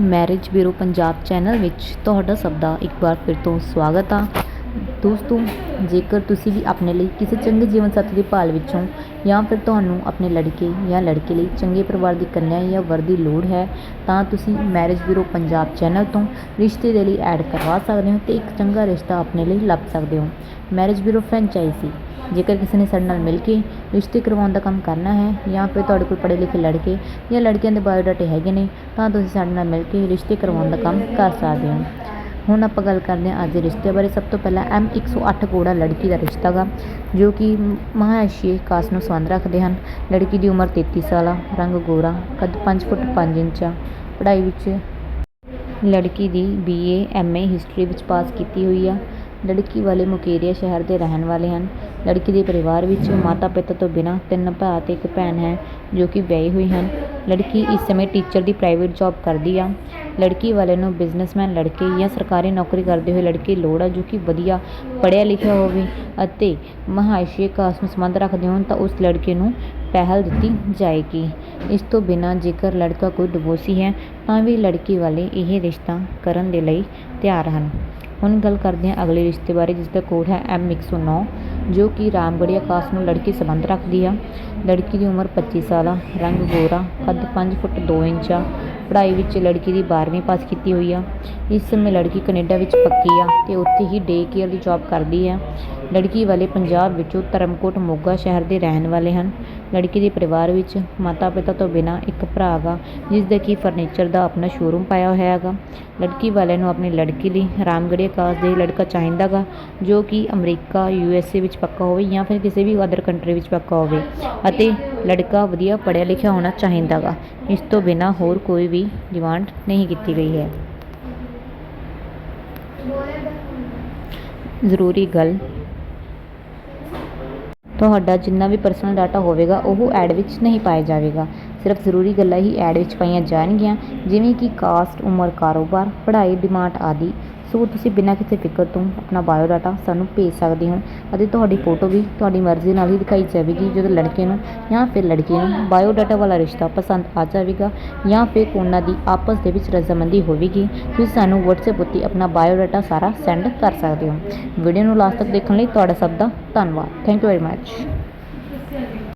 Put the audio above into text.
Marriage bureau Punjab channel ਵਿੱਚ ਤੁਹਾਡਾ ਸਭ ਦਾ ਇੱਕ ਵਾਰ ਫਿਰ ਤੋਂ ਸਵਾਗਤ ਆ। ਦੋਸਤੋ, ਜੇਕਰ ਤੁਸੀਂ ਵੀ ਆਪਣੇ ਲਈ ਕਿਸੇ ਚੰਗੇ ਜੀਵਨ ਸਾਥੀ ਦੀ ਭਾਲ ਵਿੱਚੋਂ ਜਾਂ ਫਿਰ ਤੁਹਾਨੂੰ ਆਪਣੇ ਲੜਕੇ ਜਾਂ ਲੜਕੇ ਲਈ ਚੰਗੇ ਪਰਿਵਾਰ ਦੀ ਕੰਨਿਆ ਜਾਂ ਵਰ ਦੀ ਲੋੜ ਹੈ, ਤਾਂ ਤੁਸੀਂ ਮੈਰਿਜ ਬਿਊਰੋ ਪੰਜਾਬ ਚੈਨਲ ਤੋਂ ਰਿਸ਼ਤੇ ਦੇ ਲਈ ਐਡ ਕਰਵਾ ਸਕਦੇ ਹੋ ਅਤੇ ਇੱਕ ਚੰਗਾ ਰਿਸ਼ਤਾ ਆਪਣੇ ਲਈ ਲੱਭ ਸਕਦੇ ਹੋ। Marriage bureau franchise. ਜੇਕਰ ਕਿਸੇ ਨੇ ਸਾਡੇ ਨਾਲ ਮਿਲ ਕੇ ਰਿਸ਼ਤੇ ਕਰਵਾਉਣ ਦਾ ਕੰਮ ਕਰਨਾ ਹੈ ਜਾਂ ਫਿਰ ਤੁਹਾਡੇ ਕੋਲ ਪੜ੍ਹੇ ਲਿਖੇ ਲੜਕੇ ਜਾਂ ਲੜਕੀਆਂ ਦੇ ਬਾਇਓਡਾਟੇ ਹੈਗੇ ਨੇ, ਤਾਂ ਤੁਸੀਂ ਸਾਡੇ ਨਾਲ ਮਿਲ ਕੇ ਰਿਸ਼ਤੇ ਕਰਵਾਉਣ ਦਾ ਕੰਮ ਕਰ ਸਕਦੇ ਹੋ। ਹੁਣ ਆਪਾਂ ਗੱਲ ਕਰਦੇ ਹਾਂ ਅੱਜ ਦੇ ਰਿਸ਼ਤੇ ਬਾਰੇ। ਸਭ ਤੋਂ ਪਹਿਲਾਂ ਐਮ 108 ਕੋੜਾ ਲੜਕੀ ਦਾ ਰਿਸ਼ਤਾ ਗਾ ਜੋ ਕਿ ਮਹਾਸ਼ੀ ਕਾਸ ਨੂੰ ਸੰਬੰਧ ਰੱਖਦੇ ਹਨ। ਲੜਕੀ ਦੀ ਉਮਰ 33 ਸਾਲ ਆ, ਰੰਗ ਗੋਰਾ, ਕੱਦ 5 ਫੁੱਟ 5 ਇੰਚ ਆ। ਪੜ੍ਹਾਈ ਵਿੱਚ ਲੜਕੀ ਦੀ ਬੀਏ ਐਮਏ ਹਿਸਟਰੀ ਵਿੱਚ ਪਾਸ ਕੀਤੀ ਹੋਈ ਆ। ਲੜਕੀ ਵਾਲੇ ਮੁਕੇਰੀਆ ਸ਼ਹਿਰ ਦੇ ਰਹਿਣ ਵਾਲੇ ਹਨ। ਲੜਕੀ ਦੇ ਪਰਿਵਾਰ ਵਿੱਚ ਮਾਤਾ ਪਿਤਾ ਤੋਂ ਬਿਨਾਂ ਤਿੰਨ ਭਰਾ ਅਤੇ ਇੱਕ ਭੈਣ ਹੈ, ਜੋ ਕਿ ਵਿਆਹੀ ਹੋਈ ਹਨ। ਲੜਕੀ ਇਸ ਸਮੇਂ ਟੀਚਰ ਦੀ ਪ੍ਰਾਈਵੇਟ ਜੋਬ ਕਰਦੀ ਆ। ਲੜਕੀ ਵਾਲੇ ਨੂੰ ਬਿਜ਼ਨਸਮੈਨ ਲੜਕੇ ਜਾਂ ਸਰਕਾਰੀ ਨੌਕਰੀ ਕਰਦੇ ਹੋਏ ਲੜਕੇ ਲੋੜ ਆ, ਜੋ ਕਿ ਵਧੀਆ ਪੜ੍ਹਿਆ ਲਿਖਿਆ ਹੋਵੇ ਅਤੇ ਮਹਾਸ਼ੀ ਕਾਸਟ ਨੂੰ ਸੰਬੰਧ ਰੱਖਦੇ ਹੋਣ, ਤਾਂ ਉਸ ਲੜਕੇ ਨੂੰ ਪਹਿਲ ਦਿੱਤੀ ਜਾਏਗੀ। ਇਸ ਤੋਂ ਬਿਨਾਂ ਜੇਕਰ ਲੜਕਾ ਕੋਈ ਡਿਵੋਰਸੀ ਹੈ, ਤਾਂ ਵੀ ਲੜਕੀ ਵਾਲੇ ਇਹ ਰਿਸ਼ਤਾ ਕਰਨ ਦੇ ਲਈ ਤਿਆਰ ਹਨ। ਹੁਣ ਗੱਲ ਕਰਦੇ ਹਾਂ ਅਗਲੇ ਰਿਸ਼ਤੇ ਬਾਰੇ, ਜਿਸ ਦਾ ਕੋਡ ਹੈ ਐਮ 109 ਜੋ ਕਿ ਰਾਮਗੜੀਆ ਕਾਸਟ ਨੂੰ ਲੜਕੀ ਸੰਬੰਧ ਰੱਖਦੀ ਆ। ਲੜਕੀ ਦੀ ਉਮਰ 25 ਸਾਲ ਆ, ਰੰਗ ਗੋਰਾ ਕੱਦ ਪੰਜ ਫੁੱਟ ਦੋ ਇੰਚ ਆ ਪੜ੍ਹਾਈ ਵਿੱਚ ਲੜਕੀ ਦੀ 12ਵੀਂ ਪਾਸ ਕੀਤੀ ਹੋਈ ਆ। ਇਸ ਸਮੇਂ ਲੜਕੀ ਕੈਨੇਡਾ ਵਿੱਚ ਪੱਕੀ ਆ ਤੇ ਉੱਥੇ ਹੀ ਡੇ ਕੇਅਰ ਦੀ ਜੌਬ ਕਰਦੀ ਆ। ਲੜਕੀ ਵਾਲੇ ਪੰਜਾਬ ਵਿੱਚੋਂ ਧਰਮਕੋਟ ਮੋਗਾ ਸ਼ਹਿਰ ਦੇ ਰਹਿਣ ਵਾਲੇ ਹਨ। ਲੜਕੀ ਦੇ ਪਰਿਵਾਰ ਵਿੱਚ ਮਾਤਾ ਪਿਤਾ ਤੋਂ ਬਿਨਾਂ ਇੱਕ ਭਰਾ ਗਾ, ਜਿਸ ਦੇ ਕਿ ਫਰਨੀਚਰ ਦਾ ਆਪਣਾ ਸ਼ੋਰੂਮ ਪਾਇਆ ਹੋਇਆ ਹੈਗਾ। ਲੜਕੀ ਵਾਲਿਆਂ ਨੂੰ ਆਪਣੀ ਲੜਕੀ ਲਈ ਰਾਮਗੜੀਆ ਕਾਸ ਦੇ ਲੜਕਾ ਚਾਹੀਦਾ ਗਾ, ਜੋ ਕਿ ਅਮਰੀਕਾ, ਯੂ ਐਸ ਏ ਵਿੱਚ ਪੱਕਾ ਹੋਵੇ ਜਾਂ ਫਿਰ ਕਿਸੇ ਵੀ ਅਦਰ ਕੰਟਰੀ ਵਿੱਚ ਪੱਕਾ ਹੋਵੇ। ਅਤੇ ਲੜਕਾ ਵਧੀਆ ਪੜ੍ਹਿਆ ਲਿਖਿਆ ਹੋਣਾ ਚਾਹੀਦਾ ਗਾ ਇਸ ਤੋਂ ਬਿਨਾਂ ਹੋਰ ਕੋਈ ਵੀ ਡਿਮਾਂਡ ਨਹੀਂ ਕੀਤੀ ਗਈ ਹੈ। ਜ਼ਰੂਰੀ ਗੱਲ, ਤੁਹਾਡਾ ਜਿੰਨਾ ਵੀ ਪਰਸਨਲ ਡਾਟਾ ਹੋਵੇਗਾ, ਉਹ ਐਡ ਵਿੱਚ ਨਹੀਂ ਪਾਇਆ ਜਾਵੇਗਾ। ਸਿਰਫ ਜ਼ਰੂਰੀ ਗੱਲਾਂ ਹੀ ਐਡ ਵਿੱਚ ਪਾਈਆਂ ਜਾਣਗੀਆਂ, ਜਿਵੇਂ ਕਿ ਕਾਸਟ ਉਮਰ, ਕਾਰੋਬਾਰ, ਪੜ੍ਹਾਈ ਡਿਮਾਂਡ ਆਦਿ। ਸੋ ਤੁਸੀਂ ਬਿਨਾਂ ਕਿਸੇ ਫਿਕਰ ਤੋਂ ਆਪਣਾ ਬਾਇਓਡਾਟਾ ਸਾਨੂੰ ਭੇਜ ਸਕਦੇ ਹੋ ਅਤੇ ਤੁਹਾਡੀ ਫੋਟੋ ਵੀ ਤੁਹਾਡੀ ਮਰਜ਼ੀ ਨਾਲ ਹੀ ਦਿਖਾਈ ਜਾਵੇਗੀ ਜਦੋਂ ਲੜਕੇ ਨੂੰ ਜਾਂ ਫਿਰ ਲੜਕੀ ਨੂੰ ਬਾਇਓਡਾਟਾ ਵਾਲਾ ਰਿਸ਼ਤਾ ਪਸੰਦ ਆ ਜਾਵੇਗਾ ਜਾਂ ਫਿਰ ਉਹਨਾਂ ਦੀ ਆਪਸ ਦੇ ਵਿੱਚ ਰਜ਼ਾਮੰਦੀ ਹੋਵੇਗੀ, ਤੁਸੀਂ ਸਾਨੂੰ WhatsApp ਉੱਤੇ ਆਪਣਾ ਬਾਇਓਡਾਟਾ ਸਾਰਾ ਸੈਂਡ ਕਰ ਸਕਦੇ ਹੋ। ਵੀਡੀਓ ਨੂੰ ਲਾਸਟ ਤੱਕ ਦੇਖਣ ਲਈ ਤੁਹਾਡਾ ਸਭ ਦਾ ਧੰਨਵਾਦ। Thank you very much